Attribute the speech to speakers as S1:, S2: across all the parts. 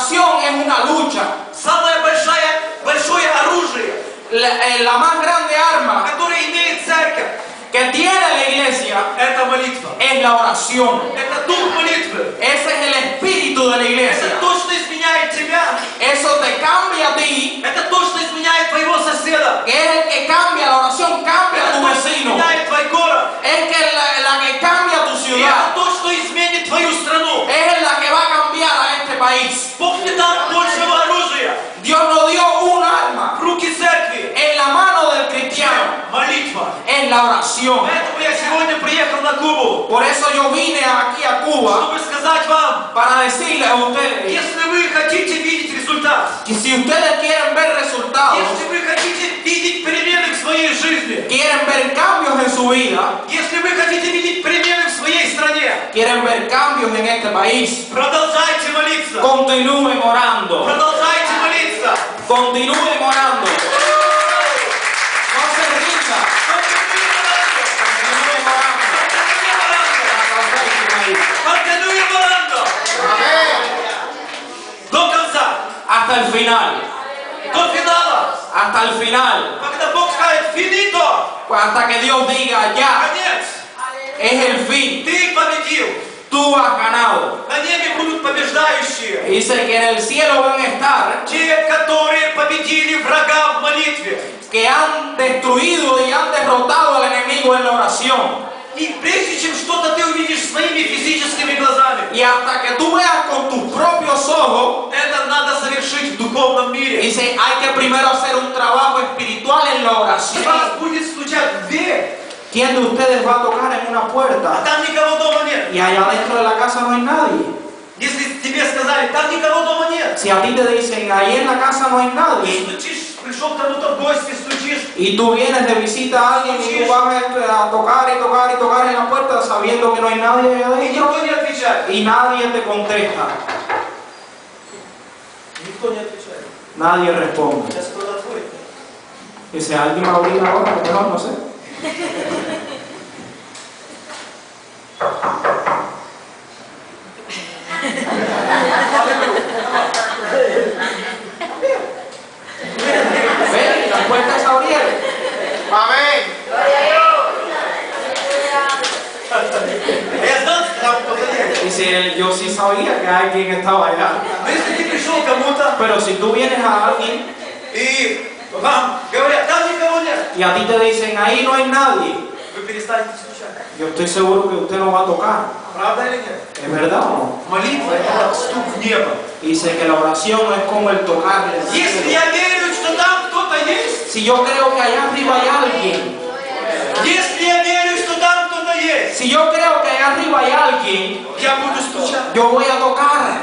S1: Y que la oración es una lucha.
S2: Самое большое, большое оружие,
S1: La, eh, la más grande arma
S2: которое имеет церковь,
S1: que tiene la iglesia
S2: это молитва.
S1: es la oración.
S2: Это дух молитвы.
S1: Ese es el espíritu de la
S2: Это
S1: iglesia.
S2: то, что изменяет тебя.
S1: Eso te cambia a ti.
S2: Это то, что изменяет твоего соседа.
S1: Que es el que cambia, la oración cambia a
S2: Это
S1: tu
S2: то, что
S1: vecino.
S2: изменяет твой город.
S1: Es que Dios no dio un arma en la mano del cristiano, en la oración. Por eso yo vine aquí a Cuba para decirles a ustedes que si ustedes quieren ver resultados, quieren ver cambios en su vida, quieren ver cambios en este país,
S2: продолжайте молиться.
S1: continúen orando,
S2: Продолжайте молиться.
S1: continúen orando. No se rindan, continúen orando. Hasta el país.
S2: Continúe orando. До конца.
S1: Hasta el final,
S2: До финала.
S1: hasta el final,
S2: Когда Бог скажет «финито»,
S1: hasta que Dios diga ya,
S2: конец,
S1: es el fin,
S2: ты победил.
S1: Tú has ganado.
S2: На небе будут побеждающие.
S1: Dice que en el cielo van a estar
S2: Те, которые победили врага в молитве.
S1: que han destruido y han derrotado al enemigo en la oración.
S2: И прежде чем что-то ты увидишь своими физическими глазами,
S1: Y hasta que tú veas con tus propios ojos,
S2: это надо совершить в духовном мире.
S1: dice, hay que primero hacer un trabajo espiritual en la oración.
S2: Вас будет стучать в дверь,
S1: ¿Quién de ustedes va a tocar en una
S2: а
S1: puerta?
S2: там никого дома нет.
S1: Y allá dentro de la casa no hay nadie.
S2: Если тебе сказали, там никого дома нет,
S1: Si a ti te dicen, ahí en la casa no hay
S2: ты
S1: nadie,
S2: стучишь, пришел к кому-то в гости, стучишь,
S1: y tú vienes de visita a alguien y tú vas a tocar y tocar y tocar en la puerta sabiendo que no hay nadie allá
S2: и
S1: adentro,
S2: никто не отвечает.
S1: y nadie te contesta,
S2: Никто не отвечает.
S1: nadie responde.
S2: Сейчас кто-то откроет.
S1: Dice, ¿alguien va a abrir ahora? Mejor no sé. Ven, las puertas abrieron.
S3: Amén.
S1: Yo sí sabía que alguien estaba allá. Pero si tú vienes a alguien
S2: y,
S1: y a ti te dicen, ahí no hay nadie yo estoy seguro que usted lo va a tocar. ¿Es verdad o no?
S2: Y
S1: sé que la oración no es como el
S2: tocarle.
S1: Si yo creo que allá arriba hay alguien. Si yo creo que allá arriba hay alguien, yo voy a tocar.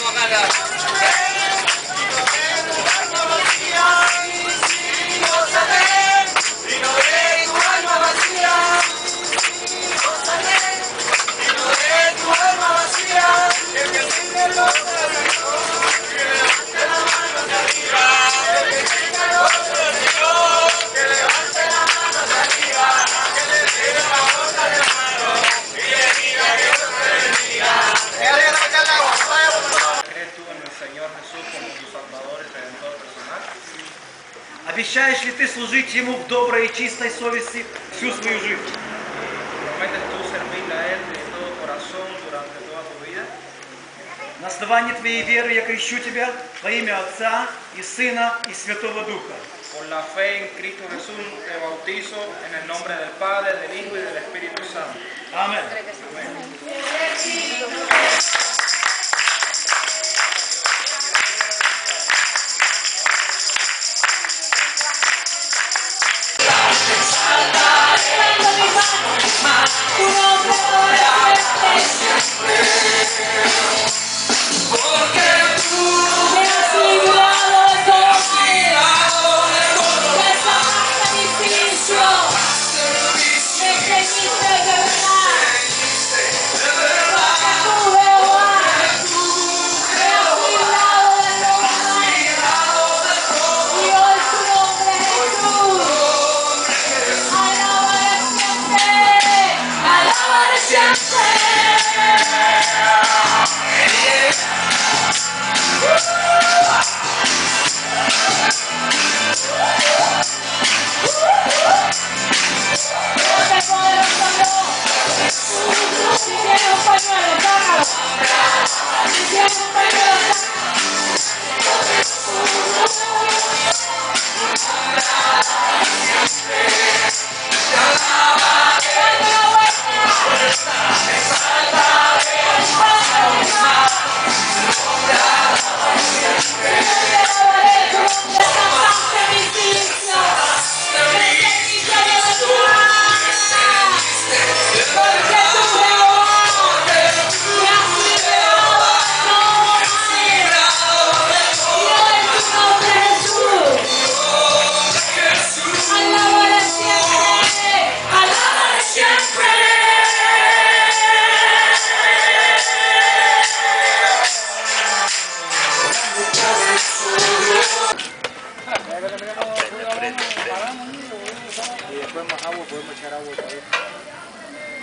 S4: Vamos, galera.
S2: Обещаешь ли ты служить Ему в доброй и чистой совести всю свою жизнь? На основании твоей веры я крещу тебя во имя Отца и Сына и Святого Духа.
S4: Por
S1: Con la fe en Cristo Jesús te bautizo en el nombre del Padre, del Hijo y del Espíritu Santo.
S5: Amen.
S6: Tu Por onde alabaré siempre.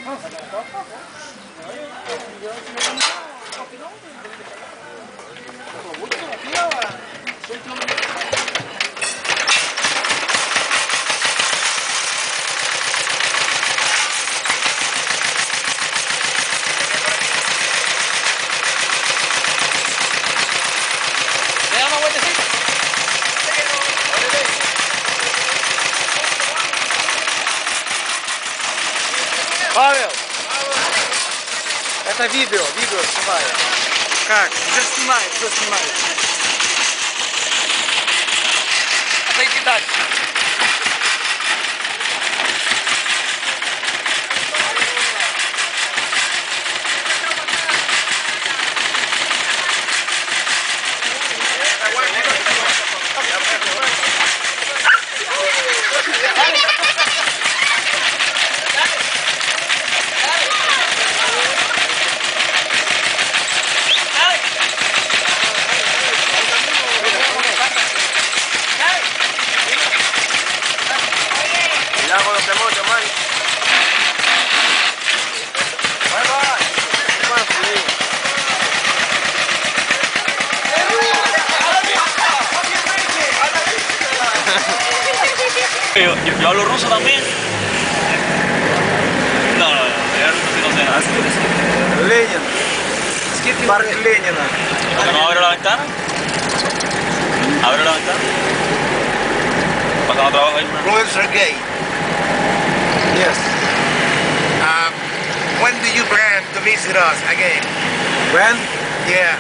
S6: Thank you.
S5: Павел! Это видео, видео снимаю. Как? Уже снимает, все снимает. Отойди дальше.
S7: Yo hablo ruso también. No, no, no sé la ventana? La ventana? No trabajo ahí?
S3: Robert Sergei.
S5: Yes.
S3: Um, when do you plan to visit us again?
S5: When?
S3: Yeah.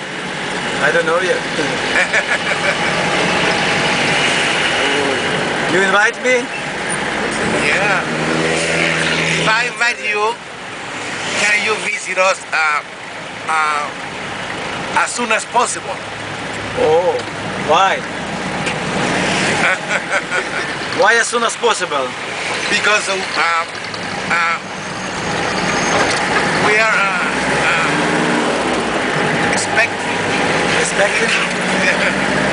S5: I don't know yet. you invite me?
S3: Yeah. If I invite you, can you visit us uh, uh, as soon as possible?
S5: Oh, why? why as soon as possible?
S3: Because uh, uh, we are uh, uh, expecting.
S5: Expected?